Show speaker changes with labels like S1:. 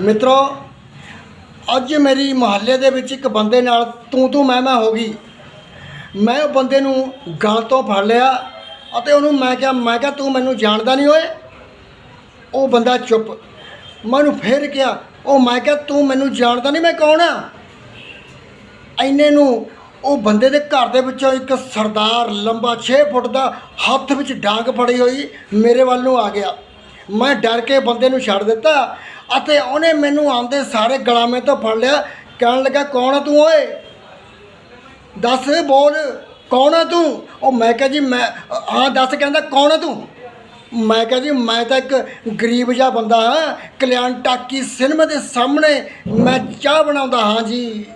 S1: ਮਿੱਤਰੋ, ਅੱਜ ਮੇਰੀ ਮੁਹੱਲੇ ਦੇ ਵਿੱਚ ਇੱਕ ਬੰਦੇ ਨਾਲ ਤੂੰ ਤੂੰ ਮੈਂ ਮੈਂ ਹੋ ਗਈ। ਮੈਂ ਉਹ ਬੰਦੇ ਨੂੰ ਗਲ ਤੋਂ ਫੜ ਲਿਆ ਅਤੇ ਉਹਨੂੰ ਮੈਂ ਕਿਹਾ ਮੈਂ ਕਿਹਾ ਤੂੰ ਮੈਨੂੰ ਜਾਣਦਾ ਨਹੀਂ ਓਏ। ਉਹ ਬੰਦਾ ਚੁੱਪ। ਮੈਂ ਉਹਨੂੰ ਫੇਰ ਕਿਹਾ, ਉਹ ਮੈਂ ਕਿਹਾ ਤੂੰ ਮੈਨੂੰ ਜਾਣਦਾ ਨਹੀਂ ਮੈਂ ਕੌਣ ਆ? ਐਨੇ ਨੂੰ ਉਹ ਬੰਦੇ ਦੇ ਘਰ ਦੇ ਵਿੱਚੋਂ ਇੱਕ ਸਰਦਾਰ ਲੰਬਾ 6 ਫੁੱਟ ਦਾ ਹੱਥ ਵਿੱਚ ਡਾਂਗ ਫੜੀ ਹੋਈ ਮੇਰੇ ਵੱਲ ਨੂੰ ਆ ਗਿਆ। ਮੈਂ ਡਰ ਕੇ ਬੰਦੇ ਨੂੰ ਛੱਡ ਦਿੱਤਾ। ਅਤੇ ਉਹਨੇ ਮੈਨੂੰ ਆਉਂਦੇ ਸਾਰੇ ਗਲਾਮੇ ਤੋਂ ਫੜ ਲਿਆ। ਕਹਿਣ ਲੱਗਾ, ਕੌਣ ਆ ਤੂੰ ਓਏ? ਦੱਸ ਬੋਲ, ਕੌਣ ਆ ਤੂੰ? ਉਹ ਮੈਂ ਕਿਹਾ ਜੀ, ਮੈਂ, ਹਾਂ, ਦੱਸ ਕਹਿੰਦਾ, ਕੌਣ ਆ ਤੂੰ? ਮੈਂ ਕਿਹਾ ਜੀ, ਮੈਂ ਤਾਂ ਇੱਕ ਗਰੀਬ ਜਿਹਾ ਬੰਦਾ ਹਾਂ, ਕਲਿਆਣ ਟਾਕੀ ਸਿਨੇਮਾ ਦੇ ਸਾਹਮਣੇ ਮੈਂ ਚਾਹ ਬਣਾਉਂਦਾ ਹਾਂ ਜੀ।